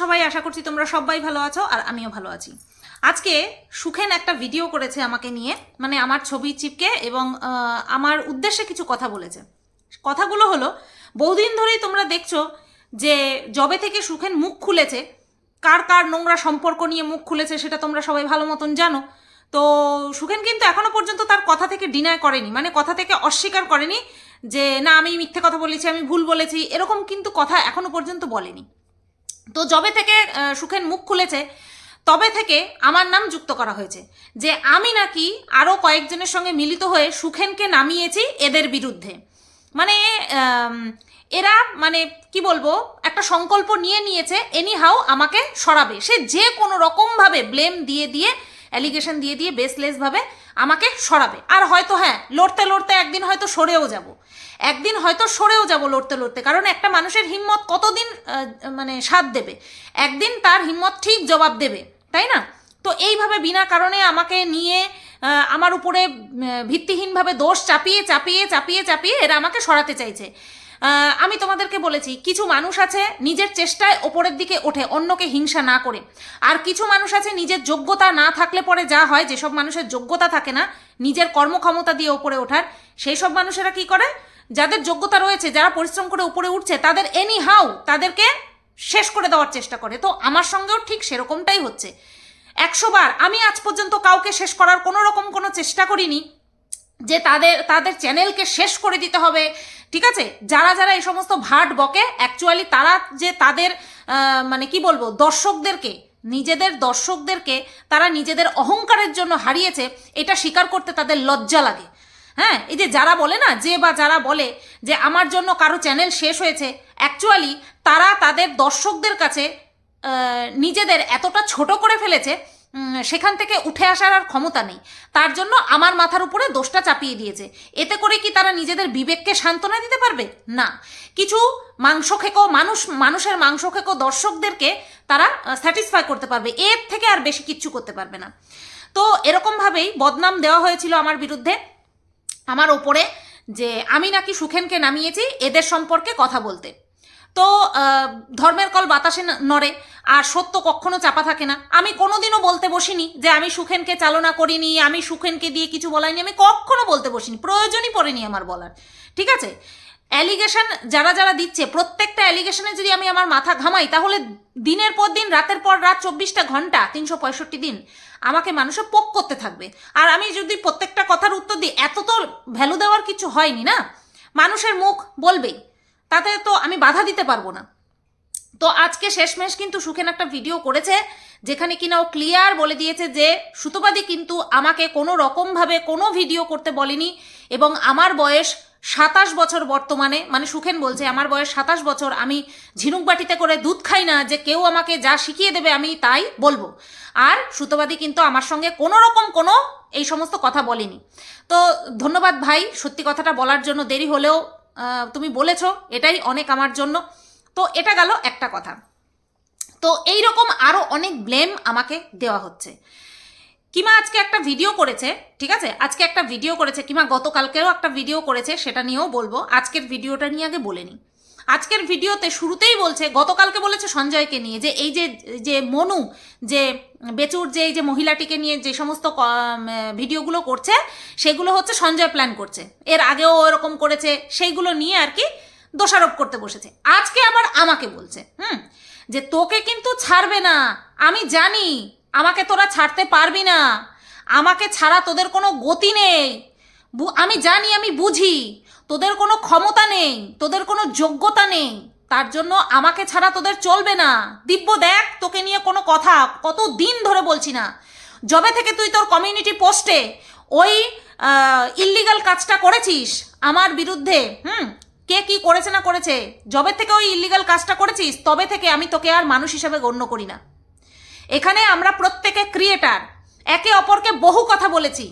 সবাই আশা করছি তোমরা সবাই ভালো আছো আর আমিও ভালো আছি। আজকে সুখেন একটা ভিডিও করেছে আমাকে নিয়ে মানে আমার ছবি চিপকে এবং আমার উদ্দেশ্যে কিছু কথা বলেছে। কথাগুলো হলো, বহুদিন ধরেই তোমরা দেখছ যে জবে থেকে সুখেন মুখ খুলেছে, কার কার নোংরা সম্পর্ক নিয়ে মুখ খুলেছে সেটা তোমরা সবাই ভালো মতন জানো। তো সুখেন কিন্তু এখনও পর্যন্ত তার কথা থেকে ডিনায় করেনি মানে কথা থেকে অস্বীকার করেনি যে, না, আমি মিথ্যে কথা বলেছি, আমি ভুল বলেছি। এরকম কিন্তু কথা এখনও পর্যন্ত বলেনি। তো জবে থেকে সুখেন মুখ খুলেছে, তবে থেকে আমার নাম যুক্ত করা হয়েছে যে আমি নাকি আরও কয়েকজনের সঙ্গে মিলিত হয়ে সুখেনকে নামিয়েছি এদের বিরুদ্ধে। মানে এরা মানে কি বলব, একটা সংকল্প নিয়ে নিয়েছে এনি হাউ আমাকে সরাবে। সে যে কোনো রকমভাবে ব্লেম দিয়ে দিয়ে অ্যালিগেশন দিয়ে দিয়ে বেসলেসভাবে আমাকে সরাবে। আর হয়তো হ্যাঁ লড়তে লড়তে একদিন হয়তো সরেও যাব। একদিন হয়তো সরেও যাব লড়তে লড়তে। কারণ একটা মানুষের হিম্মত কতদিন মানে সাথ দেবে? একদিন তার হিম্মত ঠিক জবাব দেবে, তাই না? তো এইভাবে বিনা কারণে আমাকে নিয়ে আমার উপরে ভিত্তিহীনভাবে দোষ চাপিয়ে চাপিয়ে চাপিয়ে চাপিয়ে এরা আমাকে সরাতে চাইছে। আমি তোমাদেরকে বলেছি, কিছু মানুষ আছে নিজের চেষ্টায় ওপরের দিকে ওঠে, অন্যকে হিংসা না করে। আর কিছু মানুষ আছে নিজের যোগ্যতা না থাকলে পরে যা হয়, যেসব মানুষের যোগ্যতা থাকে না, নিজের কর্মক্ষমতা দিয়ে ওপরে ওঠার, সেই সব মানুষেরা কি করে? যাদের যোগ্যতা রয়েছে, যারা পরিশ্রম করে উপরে উঠছে, তাদের এনি হাউ তাদেরকে শেষ করে দেওয়ার চেষ্টা করে। তো আমার সঙ্গেও ঠিক সেরকমটাই হচ্ছে। একশো বার, আমি আজ পর্যন্ত কাউকে শেষ করার কোনো রকম কোনো চেষ্টা করিনি, যে তাদের তাদের চ্যানেলকে শেষ করে দিতে হবে, ঠিক আছে? যারা যারা এই সমস্ত ভাট বকে অ্যাকচুয়ালি তারা যে তাদের মানে কি বলব, দর্শকদেরকে, নিজেদের দর্শকদেরকে তারা নিজেদের অহংকারের জন্য হারিয়েছে, এটা স্বীকার করতে তাদের লজ্জা লাগে। হ্যাঁ এই যে যারা বলে না, যে বা যারা বলে যে আমার জন্য কারও চ্যানেল শেষ হয়েছে অ্যাকচুয়ালি তারা তাদের দর্শকদের কাছে নিজেদের এতটা ছোট করে ফেলেছে সেখান থেকে উঠে আসার আর ক্ষমতা নেই। তার জন্য আমার মাথার উপরে দোষটা চাপিয়ে দিয়েছে। এতে করে কি তারা নিজেদের বিবেককে সান্ত্বনা দিতে পারবে? না। কিছু মাংস খেকো মানুষ, মানুষের মাংস খেকো দর্শকদেরকে তারা স্যাটিসফাই করতে পারবে। এর থেকে আর বেশি কিচ্ছু করতে পারবে না। তো এরকমভাবেই বদনাম দেওয়া হয়েছিল আমার বিরুদ্ধে। আমার ওপরে যে আমি নাকি সুখেনকে নামিয়েছি, এদের সম্পর্কে কথা বলতে। তো ধর্মের কল বাতাসে নড়ে, আর সত্য কখনো চাপা থাকে না। আমি কোনোদিনও বলতে বসিনি যে আমি সুখেনকে চালনা করিনি, আমি সুখেনকে দিয়ে কিছু বলাইনি, আমি কখনো বলতে বসিনি। প্রয়োজনই পড়েনি আমার বলার। ঠিক আছে? অ্যালিগেশন যারা যারা দিচ্ছে, প্রত্যেকটা অ্যালিগেশনে যদি আমি আমার মাথা ঘামাই, তাহলে দিনের পর দিন, রাতের পর রাত, চব্বিশটা ঘণ্টা, তিনশো পঁয়ষট্টি দিন আমাকে মানুষে পোক করতে থাকবে। আর আমি যদি প্রত্যেকটা কথার উত্তর দিই, এত তো ভ্যালু দেওয়ার কিছু হয়নি না? মানুষের মুখ বলবেই। তাতে তো আমি বাধা দিতে পারব না। তো আজকে শেষমেশ কিন্তু সুখেন একটা ভিডিও করেছে, যেখানে কিনা ও ক্লিয়ার বলে দিয়েছে যে, সুতোবাদী কিন্তু আমাকে কোনো রকমভাবে কোনো ভিডিও করতে বলেনি এবং আমার বয়স সাতাশ বছর বর্তমানে মানে সুখেন বলছে, আমার বয়স সাতাশ বছর, আমি ঝিনুক বাটিতে করে দুধ খাই না যে কেউ আমাকে যা শিখিয়ে দেবে আমি তাই বলব। আর সুতোবাদী কিন্তু আমার সঙ্গে কোনো রকম কোনো এই সমস্ত কথা বলেনি। তো ধন্যবাদ ভাই, সত্যি কথাটা বলার জন্য দেরি হলেও তুমি বলেছ, এটাই অনেক আমার জন্য। তো এটা গেল একটা কথা। তো এই রকম আরও অনেক ব্লেম আমাকে দেওয়া হচ্ছে। কিমা আজকে একটা ভিডিও করেছে, ঠিক আছে? আজকে একটা ভিডিও করেছে, কিমা গতকালকেও একটা ভিডিও করেছে, সেটা নিয়েও বলব। আজকের ভিডিওটা নিয়ে আগে বলে নিই। আজকের ভিডিওতে শুরুতেই বলছে, গতকালকে বলেছে সঞ্জয়কে নিয়ে, যে এই যে যে মনু, যে বেচুর, যে এই যে মহিলাটিকে নিয়ে যে সমস্ত ভিডিওগুলো করছে, সেগুলো হচ্ছে সঞ্জয় প্ল্যান করছে। এর আগেও এরকম করেছে, সেইগুলো নিয়ে আর কি দোষারোপ করতে বসেছে। আজকে আবার আমাকে বলছে, হুম? যে তোকে কিন্তু ছাড়বে না, আমি জানি আমাকে তোরা ছাড়তে পারবি না। আমাকে ছাড়া তোদের কোনো গতি নেই। আমি জানি, আমি বুঝি। তোদের কোনো ক্ষমতা নেই, তোদের কোনো যোগ্যতা নেই। তার জন্য আমাকে ছাড়া তোদের চলবে না। দিব্য, দেখ, তোকে নিয়ে কোনো কথা কত দিন ধরে বলছি না। যবে থেকে তুই তোর কমিউনিটি পোস্টে ওই ইল্লিগাল কাজটা করেছিস আমার বিরুদ্ধে, হুম? কে কি করেছে না করেছে? যবে থেকে ওই ইল্লিগাল কাজটা করেছিস, তবে থেকে আমি তোকে আর মানুষ হিসেবে গণ্য করি না। এখানে আমরা প্রত্যেকে ক্রিয়েটার একে অপরকে বহু কথা বলেছি।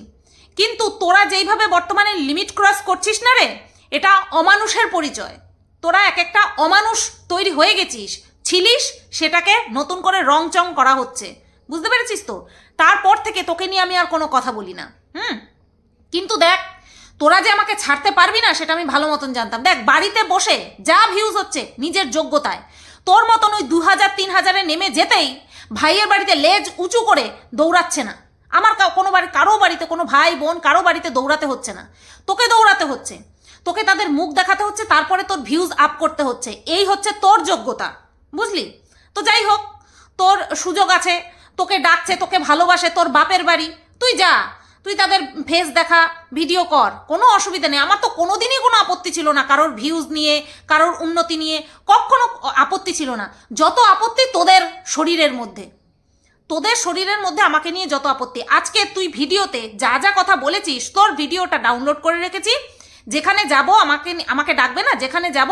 কিন্তু তোরা যেইভাবে বর্তমানে লিমিট ক্রস করছিস না রে, এটা অমানুষের পরিচয়। তোরা এক একটা অমানুষ তৈরি হয়ে গেছিস, ছিলিস, সেটাকে নতুন করে রং চং করা হচ্ছে। বুঝতে পেরেছিস তো? তারপর থেকে তোকে নিয়ে আমি আর কোনো কথা বলি না, হুম? কিন্তু দেখ, তোরা যে আমাকে ছাড়তে পারবি না, সেটা আমি ভালো মতন জানতাম। দেখ, বাড়িতে বসে যা ভিউজ হচ্ছে নিজের যোগ্যতায়। তোর মতন ওই দু হাজার তিন হাজারে নেমে যেতেই ভাইয়ের বাড়িতে লেজ উঁচু করে দৌড়াচ্ছে না। আমার কোনো বাড়ি, কারও বাড়িতে, কোনো ভাই, বোন, কারও বাড়িতে দৌড়াতে হচ্ছে না। তোকে দৌড়াতে হচ্ছে। তোকে তাদের মুখ দেখাতে হচ্ছে, তারপরে তোর ভিউজ আপ করতে হচ্ছে। এই হচ্ছে তোর যোগ্যতা। বুঝলি? তো যাই হোক, তোর সুযোগ আছে, তোকে ডাকছে, তোকে ভালোবাসে, তোর বাপের বাড়ি। তুই যা। তুই তাদের ফেস দেখা ভিডিও কর। কোনো অসুবিধা নেই। আমার তো কোনোদিনই কোনো আপত্তি ছিল না কারোর ভিউজ নিয়ে, কারোর উন্নতি নিয়ে, কখনো আপত্তি ছিল না। যত আপত্তি তোদের শরীরের মধ্যে। তোদের শরীরের মধ্যে আমাকে নিয়ে যত আপত্তি। আজকে তুই ভিডিওতে যা যা কথা বলেছিস, তোর ভিডিওটা ডাউনলোড করে রেখেছি। যেখানে যাব আমাকে আমাকে ডাকবে না, যেখানে যাব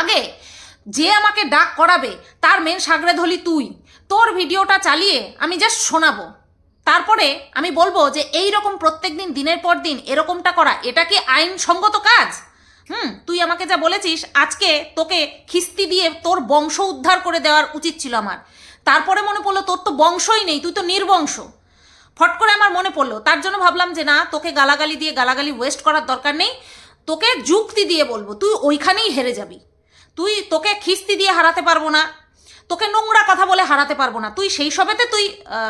আগে যে আমাকে ডাক করাবে, তার মেন সাগরে ধলি তুই। তোর ভিডিওটা চালিয়ে আমি জাস্ট শোনাবো। তারপরে আমি বলব যে এই রকম প্রত্যেক দিন দিনের পর দিন এরকমটা করা, এটা কি আইনসঙ্গত কাজ? হুম, তুই আমাকে যা বলেছিস, আজকে তোকে খিস্তি দিয়ে তোর বংশ উদ্ধার করে দেওয়ার উচিত ছিল আমার। তারপরে মনে পড়ল, তোর তো বংশই নেই, তুই তো নির্বংশ। ফট করে আমার মনে পড়ল, তার জন্য ভাবলাম যে না, তোকে গালাগালি দিয়ে গালাগালি ওয়েস্ট করার দরকার নেই, তোকে যুক্তি দিয়ে বলব, তুই ওইখানেই হেরে যাবি। তুই তোকে খিস্তি দিয়ে হারাতে পারব না তোকে নোংরা কথা বলে হারাতে পারব না। তুই সেই সবেতে তুই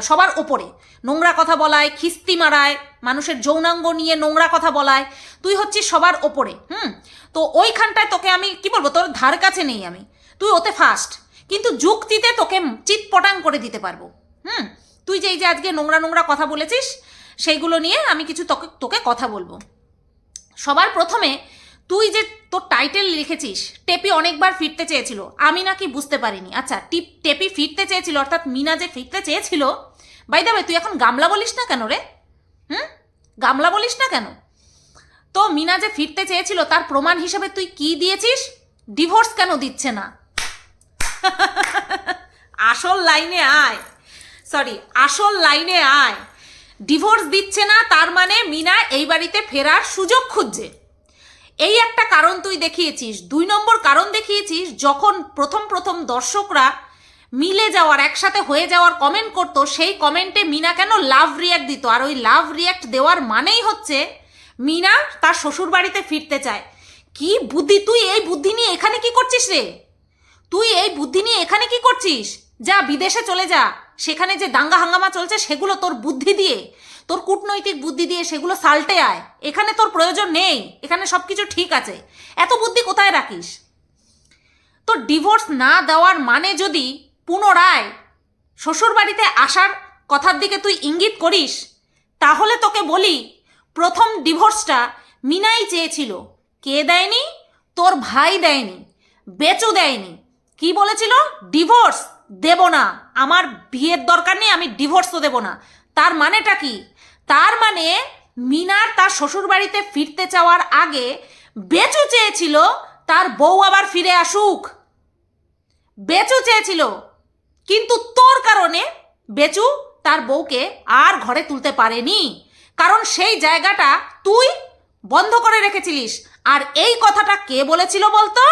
সবার ওপরে। নোংরা কথা বলায়, খিস্তি মারায়, মানুষের যৌনাঙ্গ নিয়ে নোংরা কথা বলায়, তুই হচ্ছিস সবার ওপরে, হুম? তো ওইখানটায় তোকে আমি, কি বলব, তোর ধার কাছে নেই আমি। তুই ওতে ফার্স্ট কিন্তু যুক্তিতে তোকে চিৎপটাং করে দিতে পারব, হুম? তুই যে এই যে আজকে নোংরা নোংরা কথা বলেছিস, সেইগুলো নিয়ে আমি কিছু তোকে তোকে কথা বলব। সবার প্রথমে তুই যে তোর টাইটেল লিখেছিস, টেপি অনেকবার ফিরতে চেয়েছিল। আমি নাকি বুঝতে পারিনি। আচ্ছা টিপ, টেপি ফিরতে চেয়েছিল, অর্থাৎ মিনা যে ফিরতে চেয়েছিল বাই দেবে তুই এখন গামলা বলিস না কেন রে? হুম? গামলা বলিস না কেন? তো মিনা যে ফিরতে চেয়েছিল, তার প্রমাণ হিসেবে তুই কি দিয়েছিস? ডিভোর্স কেন দিচ্ছে না? আসল লাইনে আয়। সরি আসল লাইনে আয়। ডিভোর্স দিচ্ছে না, তার মানে মিনা এই বাড়িতে ফেরার সুযোগ খুঁজছে। এই একটা কারণ তুই দেখিয়েছিস, দুই নম্বর কারণ দেখিয়েছিস, যখন প্রথম প্রথম দর্শকরা মিলে যাওয়ার, একসাথে হয়ে যাওয়ার কমেন্ট করতো, সেই কমেন্টে মিনা কেন লাভ রিয়াক্ট দিত? আর ওই লাভ রিয়াক্ট দেওয়ার মানেই হচ্ছে মিনা তার শ্বশুর বাড়িতে ফিরতে চায়। কি বুদ্ধি? তুই এই বুদ্ধি নিয়ে এখানে কি করছিস রে? তুই এই বুদ্ধি নিয়ে এখানে কি করছিস? যা বিদেশে চলে যা, সেখানে যে দাঙ্গা হাঙ্গামা চলছে, সেগুলো তোর বুদ্ধি দিয়ে। তোর কূটনৈতিক বুদ্ধি দিয়ে সেগুলো সাল্টে আয়। এখানে তোর প্রয়োজন নেই। এখানে সব কিছু ঠিক আছে। এত বুদ্ধি কোথায় রাখিস? তোর ডিভোর্স না দেওয়ার মানে যদি পুনরায় শ্বশুরবাড়িতে আসার কথার দিকে তুই ইঙ্গিত করিস, তাহলে তোকে বলি, প্রথম ডিভোর্সটা মিনাই চেয়েছিল। কে দেয়নি? তোর ভাই দেয়নি। বেচু দেয়নি। কি বলেছিল? ডিভোর্স দেব না। আমার বিয়ের দরকার নেই, আমি ডিভোর্সও দেব না। তার মানেটা কি? তার মানে মিনার তার শ্বশুরবাড়িতে ফিরতে চাওয়ার আগে বেচু চেয়েছিল তার বউ আবার ফিরে আসুক। বেচু চেয়েছিল, কিন্তু তোর কারণে বেচু তার বউকে আর ঘরে তুলতে পারেনি। কারণ সেই জায়গাটা তুই বন্ধ করে রেখেছিলিস। আর এই কথাটা কে বলেছিল বলতো?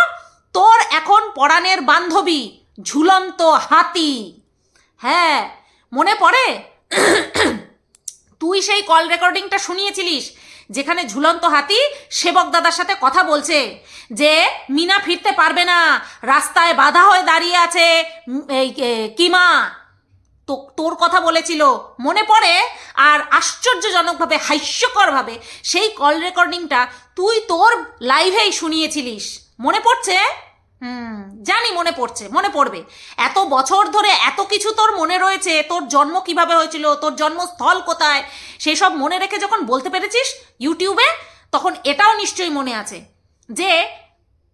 তোর এখন পরাণের বান্ধবী, ঝুলন্ত হাতি। হ্যাঁ মনে পড়ে? তুই সেই কল রেকর্ডিংটা শুনিয়েছিলিস, যেখানে ঝুলন্ত হাতি সেবক দাদার সাথে কথা বলছে যে মিনা ফিরতে পারবে না, রাস্তায় বাধা হয়ে দাঁড়িয়ে আছে কিমা তো, তোর কথা বলেছিল, মনে পড়ে? আর আশ্চর্যজনকভাবে, হাস্যকরভাবে সেই কল রেকর্ডিংটা তুই তোর লাইভেই শুনিয়েছিলিস, মনে পড়ছে? হুম। জানি মনে পড়ছে, মনে পড়বে। এত বছর ধরে এত কিছু তোর মনে রয়েছে, তোর জন্ম কীভাবে হয়েছিল, তোর জন্মস্থল কোথায়, সেসব মনে রেখে যখন বলতে পেরেছিস ইউটিউবে, তখন এটাও নিশ্চয়ই মনে আছে যে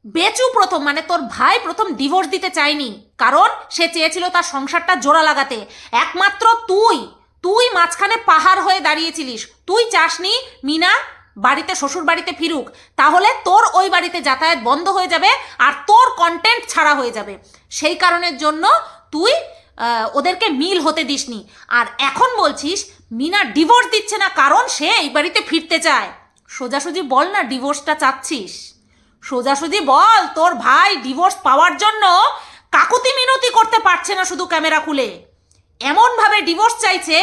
বেচু প্রথম মানে তোর ভাই প্রথম ডিভোর্স দিতে চায়নি, কারণ সে চেয়েছিল তার সংসারটা জোড়া লাগাতে। একমাত্র তুই তুই মাঝখানে পাহাড় হয়ে দাঁড়িয়েছিলিস। তুই চাসনি, মিনা বাড়িতে, শ্বশুর বাড়িতে ফিরুক, তাহলে তোর ওই বাড়িতে যাতায়াত বন্ধ হয়ে যাবে আর তোর কন্টেন্ট ছাড়া হয়ে যাবে। সেই কারণের জন্য তুই ওদেরকে মিল হতে দিসনি। আর এখন বলছিস, মিনা ডিভোর্স দিচ্ছে না কারণ সে এই বাড়িতে ফিরতে চায়। সোজাসুজি বল না ডিভোর্সটা চাচ্ছিস। সোজাসুজি বল, তোর ভাই ডিভোর্স পাওয়ার জন্য কাকুতি মিনতি করতে পারছে না শুধু ক্যামেরা খুলে। এমনভাবে ডিভোর্স চাইছে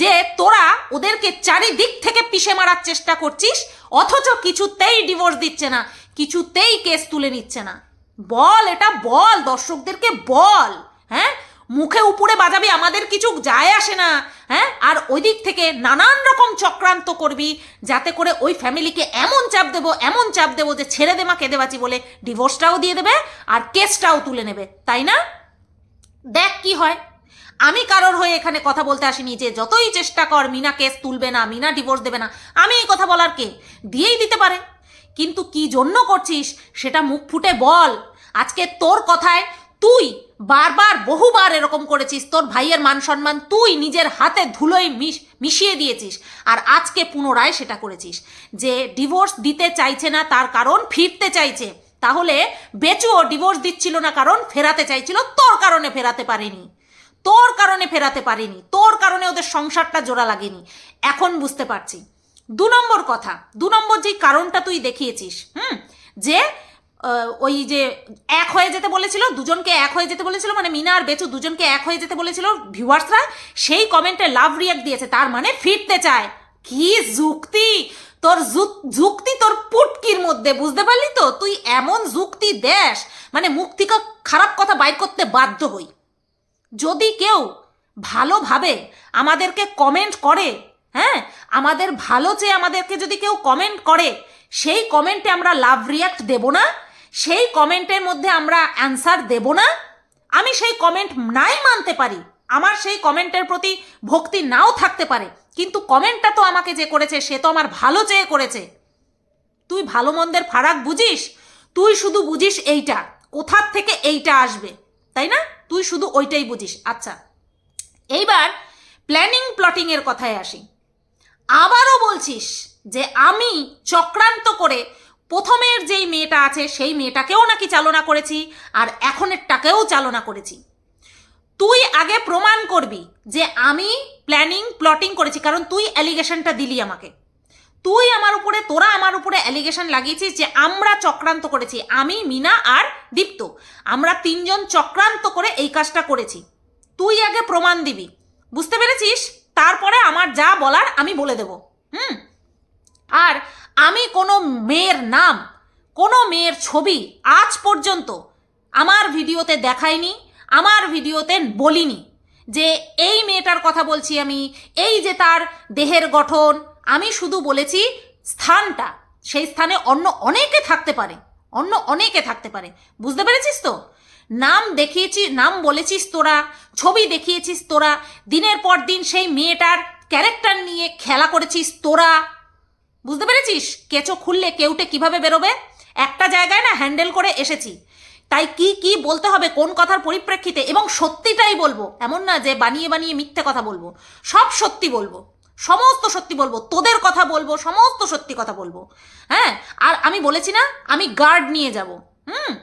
যে তোরা ওদেরকে চারিদিক থেকে পিষে মারার চেষ্টা করছিস, অথচ কিছুতেই ডিভোর্স দিচ্ছে না, কিছুতেই কেস তুলে নিচ্ছে না। বল এটা বল, দর্শকদেরকে বল হ্যাঁ? মুখে উপরে বাজাবি, আমাদের কিছু যায় আসে না হ্যাঁ? আর ওই দিক থেকে নানান রকম চক্রান্ত করবি, যাতে করে ওই ফ্যামিলিকে এমন চাপ দেবো, এমন চাপ দেবো যে ছেড়ে দে মা, কেঁদে বাঁচি বলে ডিভোর্সটাও দিয়ে দেবে আর কেসটাও তুলে নেবে, তাই না? দেখ কি হয়। আমি কারোর হয়ে এখানে কথা বলতে আসিনি যে যতই চেষ্টা কর, মিনা কেস তুলবে না, মিনা ডিভোর্স দেবে না। আমি এই কথা বলার কে? দিয়েই দিতে পারে। কিন্তু কি জন্য করছিস সেটা মুখ ফুটে বল। আজকে তোর কথায় তুই বারবার, বহুবার এরকম করেছিস, তোর ভাইয়ের মান সম্মান তুই নিজের হাতে ধুলোয় মিশ, মিশিয়ে দিয়েছিস। আর আজকে পুনরায় সেটা করেছিস। যে ডিভোর্স দিতে চাইছে না, তার কারণ ফিরতে চাইছে। তাহলে বেচুও ডিভোর্স দিচ্ছিল না কারণ ফেরাতে চাইছিল, তোর কারণে ফেরাতে পারেনি। তোর কারণে ফেরাতে পারিনি, তোর কারণে ওদের সংসারটা জোড়া লাগেনি। এখন বুঝতে পারছি। দু নম্বর কথা, দু নম্বর যেই কারণটা তুই দেখিয়েছিস, হুম? যে ওই যে এক হয়ে যেতে বলেছিল, দুজনকে এক হয়ে যেতে বলেছিল মানে মিনা আর বেচু দুজনকে এক হয়ে যেতে বলেছিল ভিউয়ার্সরা, সেই কমেন্টে লাভ রিয়াক্ট দিয়েছে, তার মানে ফিরতে চায়। কি যুক্তি? তোর যুক- যুক্তি তোর পুটকির মধ্যে, বুঝতে পারলি তো? তুই এমন যুক্তি দেশ মানে মুখ থেকে খারাপ কথা বাইর করতে বাধ্য হই। যদি কেউ ভালোভাবে আমাদেরকে কমেন্ট করে হ্যাঁ? আমাদের ভালো চেয়ে আমাদেরকে যদি কেউ কমেন্ট করে, সেই কমেন্টে আমরা লাভ রিয়াক্ট দেব না, সেই কমেন্টের মধ্যে আমরা অ্যান্সার দেব না। আমি সেই কমেন্ট নাই মানতে পারি, আমার সেই কমেন্টের প্রতি ভক্তি নাও থাকতে পারে, কিন্তু কমেন্টটা তো আমাকে যে করেছে, সে তো আমার ভালো চেয়ে করেছে। তুই ভালো মন্দের ফারাক বুঝিস? তুই শুধু বুঝিস এইটা, কোথার থেকে এইটা আসবে? তাই না? তুই শুধু ওইটাই বুঝিস। আচ্ছা এইবার প্ল্যানিং প্লটিং এর কথায় আসি। আবারও বলছিস যে আমি চক্রান্ত করে প্রথমের যেই মেয়েটা আছে, সেই মেয়েটাকেও নাকি চালনা করেছি আর এখনেরটাকেও চালনা করেছি। তুই আগে প্রমাণ করবি যে আমি প্ল্যানিং প্লটিং করেছি, কারণ তুই অ্যালিগেশনটা দিলি আমাকে। তুই আমার উপরে, তোরা আমার উপরে অ্যালিগেশন লাগিয়েছিস যে আমরা চক্রান্ত করেছি। আমি, মিনা আর দীপ্ত। আমরা তিনজন চক্রান্ত করে এই কাজটা করেছি। তুই আগে প্রমাণ দিবি। বুঝতে পেরেছিস? তারপরে আমার যা বলার আমি বলে দেব। হুম? আর আমি কোনো মেয়ের নাম, কোনো মেয়ের ছবি আজ পর্যন্ত আমার ভিডিওতে দেখাইনি, আমার ভিডিওতে বলিনি যে এই মেয়েটার কথা বলছি আমি, এই যে তার দেহের গঠন আমি শুধু বলেছি স্থানটা। সেই স্থানে অন্য অনেকে থাকতে পারে। অন্য অনেকে থাকতে পারে। বুঝতে পেরেছিস তো? নাম দেখিয়েছি, নাম বলেছিস তোরা, ছবি দেখিয়েছিস তোরা, দিনের পর দিন সেই মেয়েটার ক্যারেক্টার নিয়ে খেলা করেছিস তোরা। বুঝতে পেরেছিস? কেঁচো খুললে কেউটে কীভাবে বেরোবে? একটা জায়গায় না হ্যান্ডেল করে এসেছি। তাই কি কি বলতে হবে, কোন কথার পরিপ্রেক্ষিতে? এবং সত্যিটাই বলব। এমন না যে বানিয়ে বানিয়ে মিথ্যে কথা বলব। সব সত্যি বলব। সমস্ত সত্যি বলব, তোদের কথা বলব, সমস্ত সত্যি কথা বলব। হ্যাঁ? আর আমি বলেছি না, আমি গার্ড নিয়ে যাব। হুম?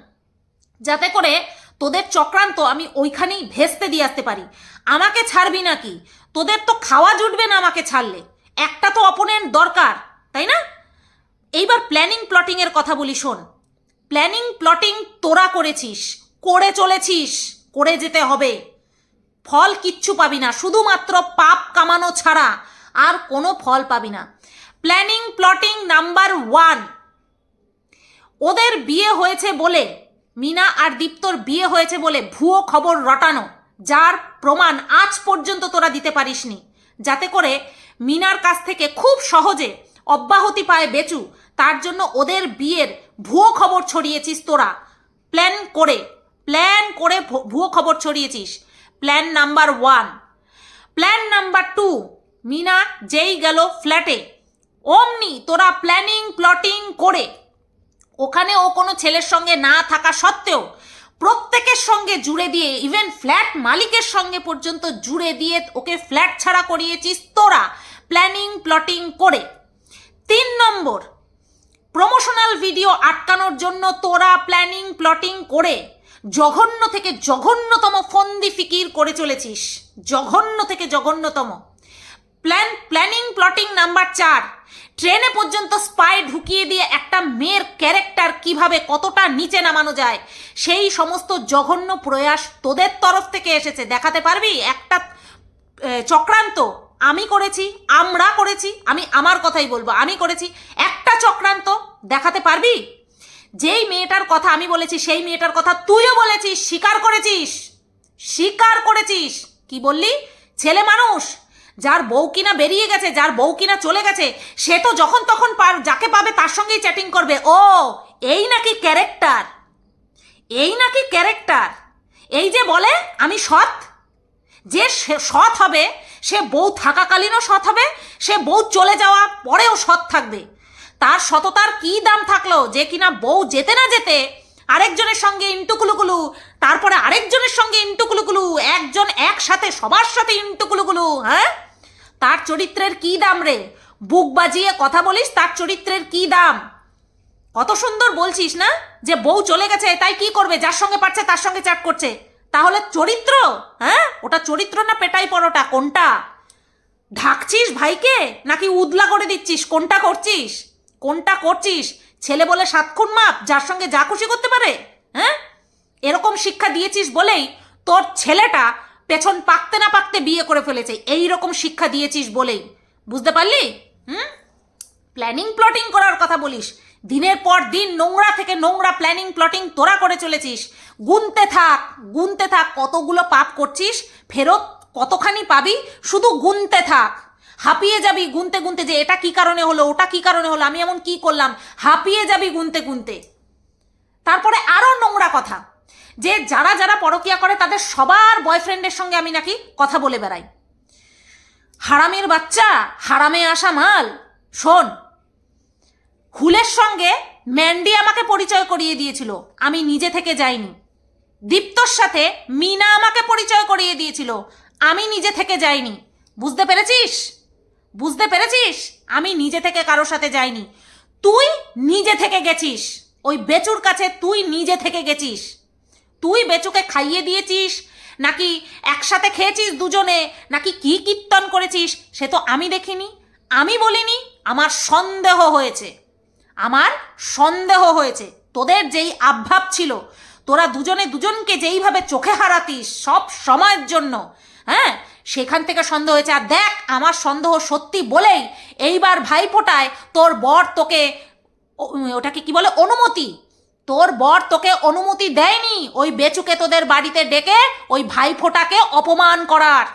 যাতে করে তোদের চক্রান্ত আমি ওইখানেই ভেস্তে দিয়ে আসতে পারি। আমাকে ছাড়বি নাকি? তোদের তো খাওয়া জুটবে না আমাকে ছাড়লে। একটা তো অপোনেন্ট দরকার, তাই না? এইবার প্ল্যানিং প্লটিং এর কথা বলি, শোন। প্ল্যানিং প্লটিং তোরা করেছিস, করে চলেছিস, করে যেতে হবে। ফল কিচ্ছু পাবি না, শুধুমাত্র পাপ কামানো ছাড়া। আর কোনো ফল পাবি না। প্ল্যানিং প্লটিং নাম্বার ওয়ান ওদের বিয়ে হয়েছে বলে, মিনা আর দীপ্তর বিয়ে হয়েছে বলে ভুয়ো খবর রটানো, যার প্রমাণ আজ পর্যন্ত তোরা দিতে পারিসনি। যাতে করে মিনার কাছ থেকে খুব সহজে অব্যাহতি পায় বেচু, তার জন্য ওদের বিয়ের ভুয়ো খবর ছড়িয়েছিস তোরা। প্ল্যান করে প্ল্যান করে ভুয়ো খবর ছড়িয়েছিস। Plan number one plan number two Mina, যেই গেল ফ্ল্যাটে। অমনি তোরা প্ল্যানিং প্লটিং করে। ওখানে ও কোনো ছেলের সঙ্গে না থাকা সত্ত্বেও প্রত্যেকের সঙ্গে জুড়ে দিয়ে ইভেন ফ্ল্যাট মালিকের সঙ্গে পর্যন্ত জুড়ে দিয়ে ওকে ফ্ল্যাট ছাড়া করিয়েছিস তোরা প্ল্যানিং প্লটিং করে। তিন নম্বর প্রমোশনাল ভিডিও আটকানোর জন্য তোরা প্ল্যানিং প্লটিং করে। জঘন্য থেকে জঘন্যতম ফন্দি ফিকির করে চলেছিস। জঘন্য থেকে জঘন্যতম। প্ল্যান প্ল্যানিং প্লটিং নাম্বার চার। ট্রেনে পর্যন্ত স্পাই ঢুকিয়ে দিয়ে একটা মেয়ের ক্যারেক্টার কীভাবে কতটা নিচে নামানো যায়, সেই সমস্ত জঘন্য প্রয়াস তোদের তরফ থেকে এসেছে। দেখাতে পারবি? একটা চক্রান্ত। আমি করেছি, আমরা করেছি, আমি আমার কথাই বলব, আমি করেছি। একটা চক্রান্ত। দেখাতে পারবি? যেই মেয়েটার কথা আমি বলেছি, সেই মেয়েটার কথা তুইও বলেছিস, স্বীকার করেছিস। স্বীকার করেছিস। কি বললি? ছেলে মানুষ। যার বউ কিনা বেরিয়ে গেছে, যার বউ কিনা চলে গেছে, সে তো যখন তখন পার যাকে পাবে তার সঙ্গেই চ্যাটিং করবে। ও, এই নাকি ক্যারেক্টার এই নাকি ক্যারেক্টার এই যে বলে, আমি সৎ? যে সৎ হবে, সে বউ থাকাকালীনও সৎ হবে, সে বউ চলে যাওয়া পরেও সৎ থাকবে। তার সততার কি দাম থাকল? যে কিনা বউ যেতে না যেতে আরেকজনের সঙ্গে ইন্টুকুলুকুলু, তারপরে আরেকজনের সঙ্গে ইন্টুকুলুকুলু, একজন একসাথে, সবার সাথে ইন্টুকুলুকুলু হ্যাঁ? তার চরিত্রের কি দাম রে? বুক বাজিয়ে কথা বলিস, তার চরিত্রের কি দাম? কত সুন্দর বলছিস না? যে বউ চলে গেছে, তাই কি করবে? যার সঙ্গে পারছে, তার সঙ্গে চ্যাট করছে। তাহলে চরিত্র? হ্যাঁ? ওটা চরিত্র না পেটাই পরোটা? কোনটা? ঢাকছিস ভাইকে? নাকি উদলা করে দিচ্ছিস? কোনটা করছিস? কোনটা করছিস? ছেলে বলে সাতক্ষণ মাপ, যার সঙ্গে যা খুশি করতে পারে? হ্যাঁ? এরকম শিক্ষা দিয়েছিস বলেই তোর ছেলেটা পেছন পাকতে না পাকতে বিয়ে করে ফেলেছে। এই রকম শিক্ষা দিয়েছিস বলেই। বুঝতে পারলি? হুম? প্ল্যানিং প্লটিং করার কথা বলিস। দিনের পর দিন নোংরা থেকে নোংরা প্ল্যানিং প্লটিং তোরা করে চলেছিস। গুনতে থাক গুনতে থাক, কতগুলো পাপ করছিস, ফেরত কতখানি পাবি? শুধু গুনতে থাক। হাঁপিয়ে যাবি গুনতে গুনতে যে এটা কি কারণে হলো, ওটা কি কারণে হলো, আমি এমন কি করলাম? হাঁপিয়ে যাবি গুনতে গুনতে। তারপরে আরও নোংরা কথা। যে যারা যারা পরকিয়া করে তাদের সবার বয়ফ্রেন্ডের সঙ্গে আমি নাকি কথা বলে বেড়াই। হারামের বাচ্চা, হারামে আসা মাল, শোন। হুলের সঙ্গে ম্যান্ডি আমাকে পরিচয় করিয়ে দিয়েছিল, আমি নিজে থেকে যাইনি। দীপ্তর সাথে মিনা আমাকে পরিচয় করিয়ে দিয়েছিল, আমি নিজে থেকে যাইনি। বুঝতে পেরেছিস? বুঝতে পেরেছিস? আমি নিজে থেকে কারোর সাথে যাইনি। তুই নিজে থেকে গেছিস। ওই বেচুর কাছে তুই নিজে থেকে গেছিস। তুই বেচুকে খাইয়ে দিয়েছিস? নাকি একসাথে খেয়েছিস দুজনে? নাকি কি কীর্তন করেছিস? সে তো আমি দেখিনি। আমি বলিনি, আমার সন্দেহ হয়েছে। আমার সন্দেহ হয়েছে। তোদের যেই আভাব ছিল, তোরা দুজনে দুজনকে যেইভাবে চোখে হারাতিস সব সময়ের জন্য হ্যাঁ? সেখান থেকে সন্দেহ হয়েছে। আর দেখ, আমার সন্দেহ সত্যি বলেই এইবার ভাইফোঁটায় তোর বর তোকে ওটাকে কি বলে, অনুমতি তোর বর তোকে অনুমতি দেয়নি ওই বেচুকে তোদের বাড়িতে ডেকে ওই ভাইফোঁটাকে অপমান করার।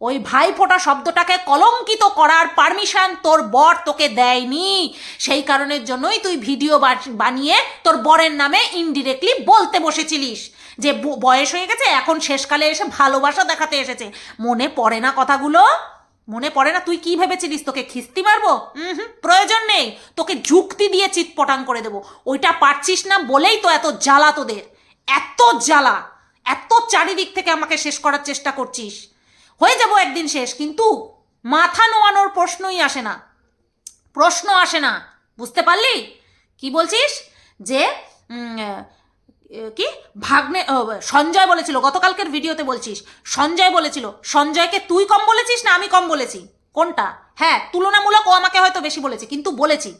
ওই ভাইফোঁটা শব্দটাকে কলঙ্কিত করার পারমিশন তোর বর তোকে দেয়নি। সেই কারণের জন্যই তুই ভিডিও বানিয়ে তোর বরের নামে ইনডিরেক্টলি বলতে বসেছিলিস। যে বয়স হয়ে গেছে, এখন শেষকালে এসে ভালোবাসা দেখাতে এসেছে। মনে পড়ে না কথাগুলো? মনে পড়ে না তুই কি ভেবেছিলিস? তোকে খিস্তি মারবো? হুম প্রয়োজন নেই। তোকে যুক্তি দিয়ে চিৎপটাং করে দেবো। ওইটা পারছিস না বলেই তো এত জ্বালা তোদের। এত জ্বালা। এত চারিদিক থেকে আমাকে শেষ করার চেষ্টা করছিস। হয়ে যাব একদিন শেষ কিন্তু মাথা নোয়ানোর প্রশ্নই আসে না। প্রশ্ন আসে না। বুঝতে পারলি? কি বলছিস? যে কি? ভাগ্নে সঞ্জয় বলেছিল, গতকালকের ভিডিওতে বলছিস। সঞ্জয় বলেছিল, সঞ্জয়কে তুই কম বলেছিস না আমি কম বলেছি? কোনটা? হ্যাঁ তুলনামূলক ও আমাকে হয়তো বেশি বলেছে, কিন্তু বলেছি।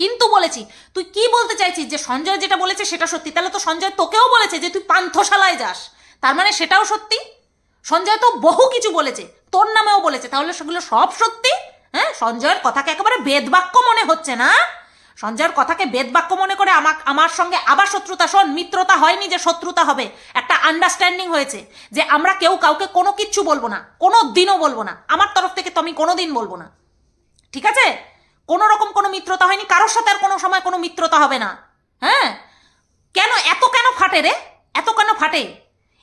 কিন্তু বলেছি। তুই কি বলতে চাইছিস যে সঞ্জয় যেটা বলেছে সেটা সত্যি? তাহলে তো সঞ্জয় তোকেও বলেছে যে তুই পান্থশালায় যাস। তার মানে সেটাও সত্যি? সঞ্জয় তো বহু কিছু বলেছে, তোর নামেও বলেছে, তাহলে সেগুলো সব সত্যি? হ্যাঁ সঞ্জয়ের কথাকে একেবারে বেদবাক্য মনে হচ্ছে না? সঞ্জয়ের কথাকে বেদবাক্য মনে করে আমার আমার সঙ্গে আবার শত্রুতা শোন, মিত্রতা হয়নি যে শত্রুতা হবে। একটা আন্ডারস্ট্যান্ডিং হয়েছে যে আমরা কেউ কাউকে কোনো কিচ্ছু বলব না, কোনো দিনও বলব না। আমার তরফ থেকে তো আমি কোনো দিন বলব না। ঠিক আছে? কোনো রকম কোনো মিত্রতা হয়নি, কারোর সাথে আর কোনো সময় কোনো মিত্রতা হবে না। হ্যাঁ? কেন? এত কেন ফাটে রে? এত কেন ফাটে?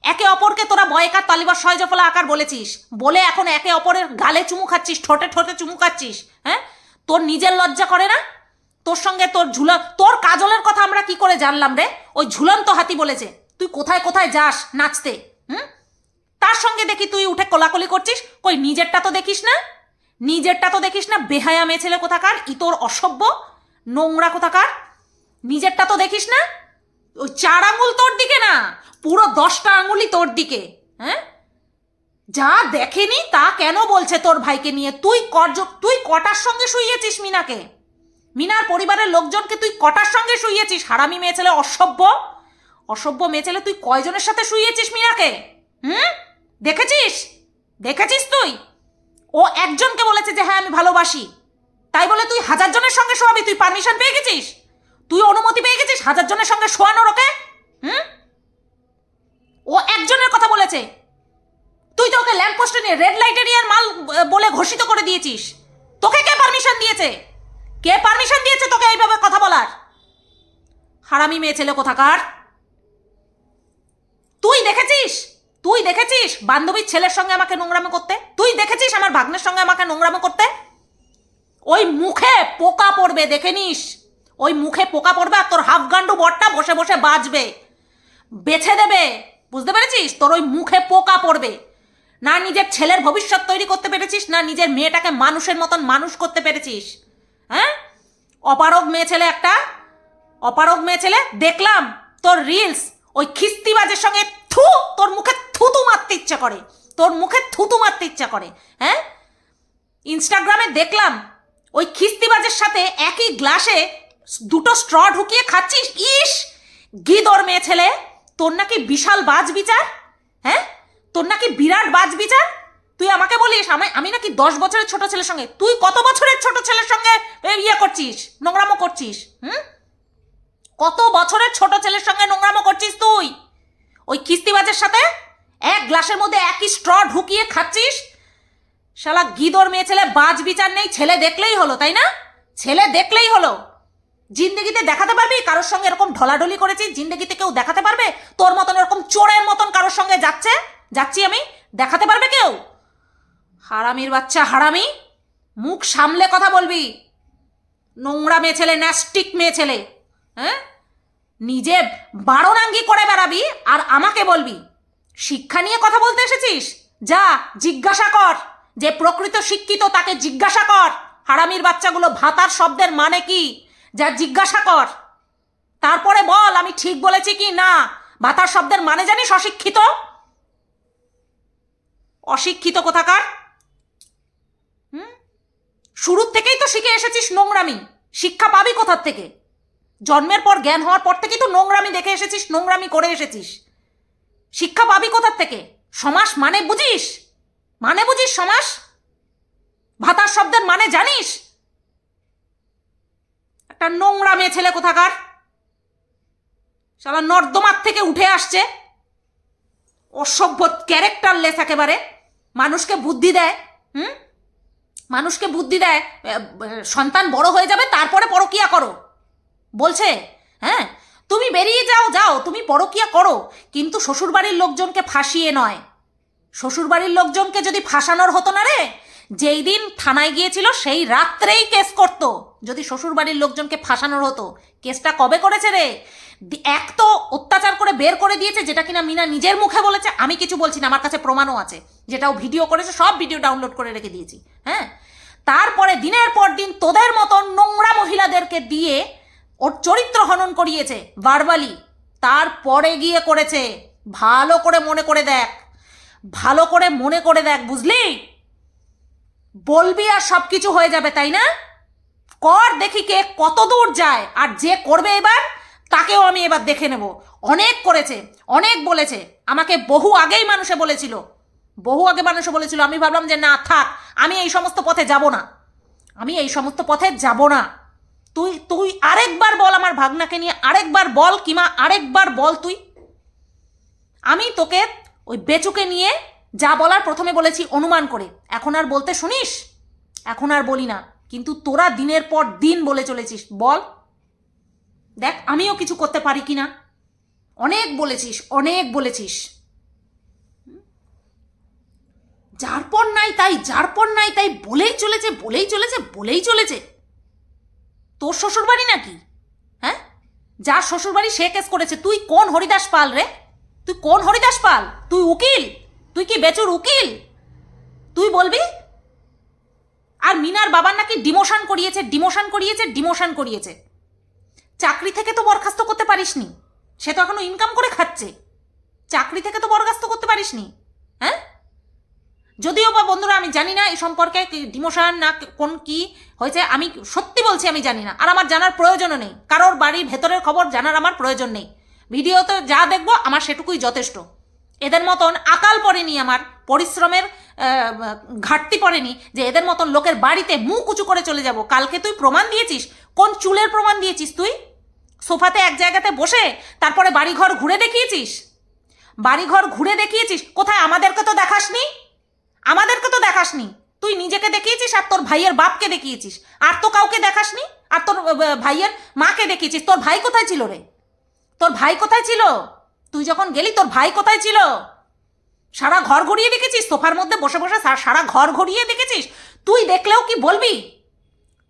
একে অপরকে তোরা বয়কার তালিবার সয়জফলা আকার বলেছিস। বলে এখন একে অপরের গালে চুমু খাচ্ছিস, ঠোঁটে ঠোঁটে চুমু খাচ্ছিস। হ্যাঁ? তোর নিজের লজ্জা করে না? তোর সঙ্গে তোর ঝুলা, তোর কাজলের কথা আমরা কি করে জানলাম রে? ওই ঝুলন্ত হাতি বলেছে, তুই কোথায় কোথায় যাস নাচতে? হুম? তার সঙ্গে দেখি তুই উঠে কোলাকলি করছিস, কই নিজেরটা তো দেখিস না? নিজেরটা তো দেখিস না, বেহায়া মেয়ে ছেলে কোথাকার, ইতর অসভ্য, নোংরা কোথাকার? নিজেরটা তো দেখিস না? ওই চার আঙুল তোর দিকে না, পুরো দশটা আঙুলই তোর দিকে হ্যাঁ? যা দেখেনি তা কেন বলছে তোর ভাইকে নিয়ে? তুই কর্য, তুই কটার সঙ্গে শুইয়েছিস মিনাকে? মিনার পরিবারের লোকজনকে তুই কটার সঙ্গে শুইয়েছিস? হারামি মেয়ে ছেলে, অসভ্য? অসভ্য মেয়ে ছেলে, তুই কয়জনের সাথে শুইয়েছিস মিনাকে? হুম? দেখেছিস? দেখেছিস তুই? ও একজনকে বলেছে যে হ্যাঁ আমি ভালোবাসি। তাই বলে তুই হাজার জনের সঙ্গে শোয়াবি, তুই পারমিশন পেয়ে গেছিস? তুই অনুমতি পেয়ে গেছিস হাজার জনের সঙ্গে শোয়ানোর ওকে? হুম? ও একজনের কথা বলেছে। তুই তো ওকে ল্যাম্প পোস্টে নিয়ে রেড লাইট এরিয়ার মাল বলে ঘোষিত করে দিয়েছিস। তোকে কে পারমিশন দিয়েছে? কে পারমিশন দিয়েছে তোকে এইভাবে কথা বলার? হারামি মেয়ে ছেলে কোথাকার? তুই দেখেছিস? তুই দেখেছিস বান্ধবীর ছেলের সঙ্গে আমাকে নোংরামো করতে? তুই দেখেছিস আমার ভাগ্নের সঙ্গে আমাকে নোংরামো করতে? ওই মুখে পোকা পড়বে, দেখে নিস। ওই মুখে পোকা পড়বে আর তোর হাফ গান্ডু বটটা বসে বসে বাজবে। বেছে দেবে। বুঝতে পেরেছিস? তোর ওই মুখে পোকা পড়বে। না নিজের ছেলের ভবিষ্যৎ তৈরি করতে পেরেছিস, না নিজের মেয়েটাকে মানুষের মতন মানুষ করতে পেরেছিস। হ্যাঁ? অপারগ মেয়ে ছেলে একটা। অপারগ মেয়ে ছেলে, দেখলাম তোর রিলস ওই খিস্তিবাজের সঙ্গে থু, তোর মুখে থুতু মারতে ইচ্ছা করে। তোর মুখে থুতু মারতে ইচ্ছা করে হ্যাঁ? ইনস্টাগ্রামে দেখলাম, ওই খিস্তিবাজের সাথে একই গ্লাসে দুটো স্ট্র ঢুকিয়ে খাচ্ছিস, ইস! গিদর মেয়ে ছেলে, তোর নাকি বিশাল বাজ বিচার হ্যাঁ? তোর নাকি বিরাট বাজ বিচার তুই আমাকে বলিস, আমি আমি নাকি দশ বছরের ছোট ছেলের সঙ্গে? তুই কত বছরের ছোট ছেলের সঙ্গে ইয়ে করছিস? নোংরামো করছিস, হুম? কত বছরের ছোট ছেলের সঙ্গে নোংরামো করছিস তুই? ওই কিস্তিবাজের সাথে এক গ্লাসের মধ্যে একই স্ট্র ঢুকিয়ে খাচ্ছিস? শালা গিদর মেয়ে ছেলে, বাজ বিচার নেই, ছেলে দেখলেই হলো, তাই না? ছেলে দেখলেই হলো। জিন্দগিতে দেখাতে পারবি? কারোর সঙ্গে এরকম ঢলাঢলি করেছি জিন্দগিতে কেউ দেখাতে পারবে? তোর মতন এরকম চোরের মতন কারোর সঙ্গে যাচ্ছে? যাচ্ছি আমি? দেখাতে পারবে কেউ? হারামির বাচ্চা, হারামি? মুখ সামলে কথা বলবি। নোংরা মেয়ে ছেলে ন্যাস্টিক মেয়ে ছেলে হ্যাঁ? নিজে বারোনাঙ্গি করে বেড়াবি আর আমাকে বলবি, শিক্ষা নিয়ে কথা বলতে এসেছিস? যা, জিজ্ঞাসা কর। যে প্রকৃত শিক্ষিত তাকে জিজ্ঞাসা কর। হারামির বাচ্চাগুলো ভাতার শব্দের মানে কি? যা জিজ্ঞাসা কর। তারপরে বল, আমি ঠিক বলেছি কি না? ভাতার শব্দের মানে জানিস অশিক্ষিত? অশিক্ষিত কোথাকার? শুরুর থেকেই তো শিখে এসেছিস নোংরামি। শিক্ষা পাবি কোথার থেকে? জন্মের পর জ্ঞান হওয়ার পর থেকেই তো নোংরামি দেখে এসেছিস, নোংরামি করে এসেছিস। শিক্ষা পাবি কোথার থেকে? সমাস মানে বুঝিস? মানে বুঝিস সমাস? ভাতার শব্দের মানে জানিস? একটা নোংরা মেয়ে ছেলে কোথাকার? সারা নর্দমার থেকে উঠে আসছে। অসভ্য ক্যারেক্টার ক্যারেক্টারলেস একেবারে। মানুষকে বুদ্ধি দেয়, হুম? মানুষকে বুদ্ধি দেয় সন্তান বড় হয়ে যাবে, তারপরে পরকিয়া করো। বলছে হ্যাঁ তুমি বেরিয়ে যাও যাও, তুমি পরকিয়া করো, কিন্তু শ্বশুরবাড়ির লোকজনকে ফাঁসিয়ে নয়। শ্বশুরবাড়ির লোকজনকে যদি ফাঁসানোর হতো না রে, যেই দিন থানায় গিয়েছিল, সেই রাত্রেই কেস করতো। যদি শ্বশুরবাড়ির লোকজনকে ফাঁসানোর হতো, কেসটা কবে করেছে রে? এক তো অত্যাচার করে বের করে দিয়েছে, যেটা কিনা মিনা নিজের মুখে বলেছে, আমি কিছু বলছি না, আমার কাছে প্রমাণও আছে। যেটাও ভিডিও করেছে, সব ভিডিও ডাউনলোড করে রেখে দিয়েছি হ্যাঁ? তারপরে দিনের পর দিন তোদের মতন নোংরা মহিলাদেরকে দিয়ে ওর চরিত্র হনন করিয়েছে, বারবালি। তারপরে গিয়ে করেছে, ভালো করে মনে করে দেখ, ভালো করে মনে করে দেখ, বুঝলি? বলবি আর সব কিছু হয়ে যাবে, তাই না? কর দেখি কে কত দূর যায়, আর যে করবে এবার তাকেও আমি এবার দেখে নেব। অনেক করেছে, অনেক বলেছে। আমাকে বহু আগেই মানুষে বলেছিল। বহু আগে মানুষে বলেছিল, আমি ভাবলাম যে না, থাক, আমি এই সমস্ত পথে যাব না। আমি এই সমস্ত পথে যাব না। তুই তুই আরেকবার বল আমার ভাগনাকে নিয়ে, আরেকবার বল কিমা, আরেকবার বল তুই। আমি তোকে ওই বেচুকে নিয়ে যা বলার প্রথমে বলেছি অনুমান করে। এখন আর বলতে শুনিস? এখন আর বলি না। কিন্তু তোরা দিনের পর দিন বলে চলেছিস। বল। দেখ, আমিও কিছু করতে পারি কি না অনেক বলেছিস অনেক বলেছিস? যার পর নাই তাই, যার পর নাই তাই বলেই চলেছে বলেই চলেছে বলেই চলেছে। তোর শ্বশুর বাড়ি নাকি? হ্যাঁ? যার শ্বশুর বাড়ি সে কেস করেছে। তুই কোন হরিদাস পাল রে? তুই কোন হরিদাস পাল? তুই উকিল? তুই কি বেচুর উকিল? তুই বলবি? আর মিনার বাবার নাকি ডিমোশন করিয়েছে ডিমোশন করিয়েছে ডিমোশন করিয়েছে। চাকরি থেকে তো বরখাস্ত করতে পারিসনি। সে তো এখনও ইনকাম করে খাচ্ছে। চাকরি থেকে তো বরখাস্ত করতে পারিসনি। হ্যাঁ? যদিও বা বন্ধুরা, আমি জানি না এই সম্পর্কে ডিমোশন না কোন কি হয়েছে। আমি সত্যি বলছি, আমি জানি না। আর আমার জানার প্রয়োজনও নেই। কারোর বাড়ির ভেতরের খবর জানার আমার প্রয়োজন নেই। ভিডিওতে যা দেখব, আমার সেটুকুই যথেষ্ট। এদের মতন আকাল পড়েনি আমার, পরিশ্রমের ঘাটতি পড়েনি যে এদের মতন লোকের বাড়িতে মুখ উঁচু করে চলে যাব। কালকে তুই প্রমাণ দিয়েছিস? কোন চুলের প্রমাণ দিয়েছিস তুই? সোফাতে এক জায়গাতে বসে তারপরে বাড়িঘর ঘুরে দেখিয়েছিস? বাড়িঘর ঘুরে দেখিয়েছিস? কোথায় আমাদেরকে তো দেখাসনি? আমাদেরকে তো দেখাসনি। তুই নিজেকে দেখিয়েছিস আর তোর ভাইয়ের বাপকে দেখিয়েছিস। আর তো কাউকে দেখাসনি? আর তোর ভাইয়ের মাকে দেখিয়েছিস। তোর ভাই কোথায় ছিল রে? তোর ভাই কোথায় ছিল? তুই যখন গেলি, তোর ভাই কোথায় ছিল? সারা ঘর ঘুরিয়ে দেখেছিস? সোফার মধ্যে বসে বসে সারা ঘর ঘুরিয়ে দেখেছিস? তুই দেখলেও কি বলবি?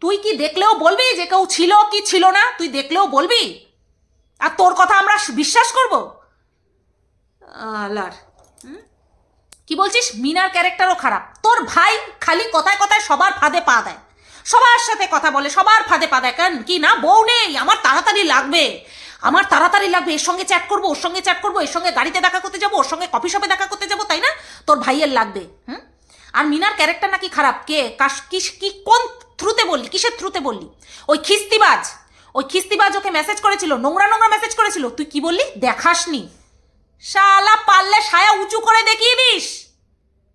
তুই কি দেখলেও বলবি যে কেউ ছিল কি ছিল না? তুই দেখলেও বলবি? আর তোর কথা আমরা বিশ্বাস করব? আলার? কি বলছিস? মিনার ক্যারেক্টারও খারাপ। তোর ভাই খালি কথায় কথায় সবার ফাঁদে পা দেয়। সবার সাথে কথা বলে, সবার ফাঁদে পা দেয়। কেন? কি না? বউ নেই। আমার তাড়াতাড়ি লাগবে। আমার তাড়াতাড়ি লাগবে। এর সঙ্গে চ্যাট করব, ওর সঙ্গে চ্যাট করব, এর সঙ্গে গাড়িতে দেখা করতে যাব, ওর সঙ্গে কফি শপে দেখা করতে যাব, তাই না? তোর ভাইয়ের লাগবে, হুম? আর মিনার ক্যারেক্টার নাকি খারাপ। কে? কাশ কি কোন থ্রুতে বললি, কিসের থ্রুতে বললি? ওই খিস্তিবাজ ওই খিস্তিবাজ ওকে মেসেজ করেছিল, নোংরা নোংরা মেসেজ করেছিল। তুই কি বললি? দেখাসনি। শালা পারলে সায়া উঁচু করে দেখিয়ে দিস।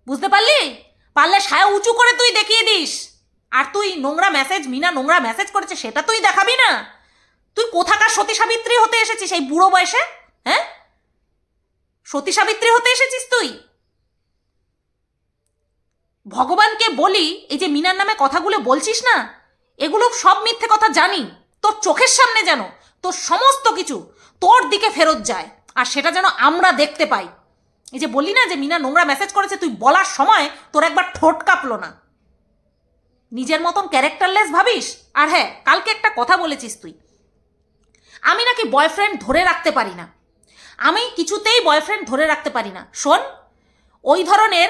বুঝতে পারলি? পারলে সায়া উঁচু করে তুই দেখিয়ে দিস। আর তুই নোংরা মেসেজ মিনা নোংরা মেসেজ করেছে, সেটা তুই দেখাবি না। তুই কোথাকার সতী সাবিত্রী হতে এসেছিস এই বুড়ো বয়সে? হ্যাঁ? সতী সাবিত্রী হতে এসেছিস তুই? ভগবানকে বলি, এই যে মিনার নামে কথাগুলো বলছিস না, এগুলো সব মিথ্যে কথা জানি, তোর চোখের সামনে যেন, তোর সমস্ত কিছু তোর দিকে ফেরত যায়, আর সেটা যেন আমরা দেখতে পাই। এই যে বললি না যে মিনা নোংরা মেসেজ করেছে, তুই বলার সময় তোর একবার ঠোঁট কাঁপলো না। নিজের মতন ক্যারেক্টারলেস ভাবিস? আর হ্যাঁ কালকে একটা কথা বলেছিস তুই। আমি নাকি বয়ফ্রেন্ড ধরে রাখতে পারি না। আমি কিছুতেই বয়ফ্রেন্ড ধরে রাখতে পারি না। শোন, ওই ধরনের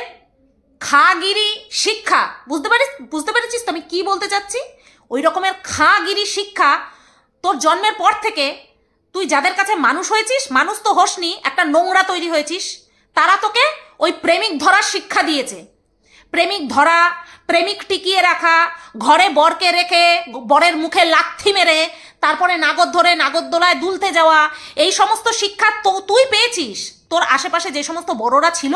খাগিরি শিক্ষা। বুঝতে পারিস বুঝতে পেরেছিস তো আমি কী বলতে চাচ্ছি? ওই রকমের খাগিরি শিক্ষা তোর জন্মের পর থেকে তুই যাদের কাছে মানুষ হয়েছিস, মানুষ তো হসনি, একটা নোংরা তৈরি হয়েছিস, তারা তোকে ওই প্রেমিক ধরার শিক্ষা দিয়েছে। প্রেমিক ধরা, প্রেমিক টিকিয়ে রাখা, ঘরে বরকে রেখে, বরের মুখে লাথি মেরে, তারপরে নাগদ ধরে নাগরদোলায় দুলতে যাওয়া, এই সমস্ত শিক্ষা তো তুই পেয়েছিস। তোর আশেপাশে যে সমস্ত বড়রা ছিল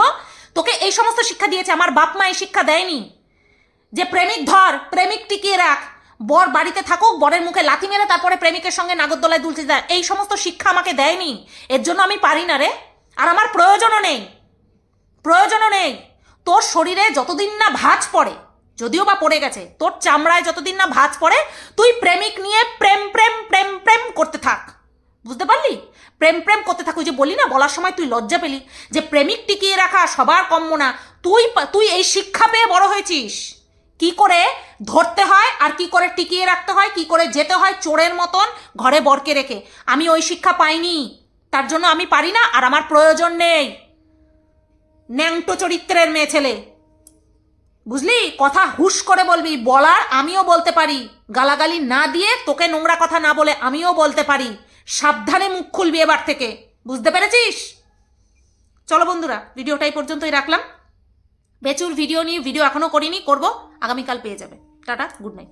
তোকে এই সমস্ত শিক্ষা দিয়েছে, আমার বাপ মা এই শিক্ষা দেয়নি। যে প্রেমিক ধর, প্রেমিক টিকিয়ে রাখ। বর বাড়িতে থাকুক, বরের মুখে লাথি মেরে তারপরে প্রেমিকের সঙ্গে নাগরদোলায় দুলতে যায় এই সমস্ত শিক্ষা আমাকে দেয়নি। এর জন্য আমি পারি না রে। আর আমার প্রয়োজনও নেই। প্রয়োজনও নেই। তোর শরীরে যতদিন না ভাঁজ পড়ে, যদিও বা পড়ে গেছে, তোর চামড়ায় যতদিন না ভাঁজ পড়ে, তুই প্রেমিক নিয়ে প্রেম প্রেম প্রেম প্রেম করতে থাক। বুঝতে পারলি? প্রেম প্রেম করতে থাক, ওই যে বলি না, বলার সময় তুই লজ্জা পেলি যে প্রেমিক টিকিয়ে রাখা সবার কম্য না। তুই তুই এই শিক্ষা পেয়ে বড় হয়েছিস। কি করে ধরতে হয় আর কি করে টিকিয়ে রাখতে হয়, কি করে যেতে হয় চোরের মতন ঘরে বরকে রেখে। আমি ওই শিক্ষা পাইনি। তার জন্য আমি পারি না আর আমার প্রয়োজন নেই। ন্যাংটো চরিত্রের মেয়ে ছেলে। বুঝলি? কথা হুশ করে বলবি, বলার আমিও বলতে পারি। গালাগালি না দিয়ে তোকে নোংরা কথা না বলে আমিও বলতে পারি। সাবধানে মুখ খুলবি এবার থেকে। বুঝতে পেরেছিস? চলো বন্ধুরা, ভিডিওটা এই পর্যন্তই রাখলাম। বেচুর ভিডিও নিয়ে ভিডিও এখনও করিনি, করব। আগামীকাল পেয়ে যাবে। Tata, good night.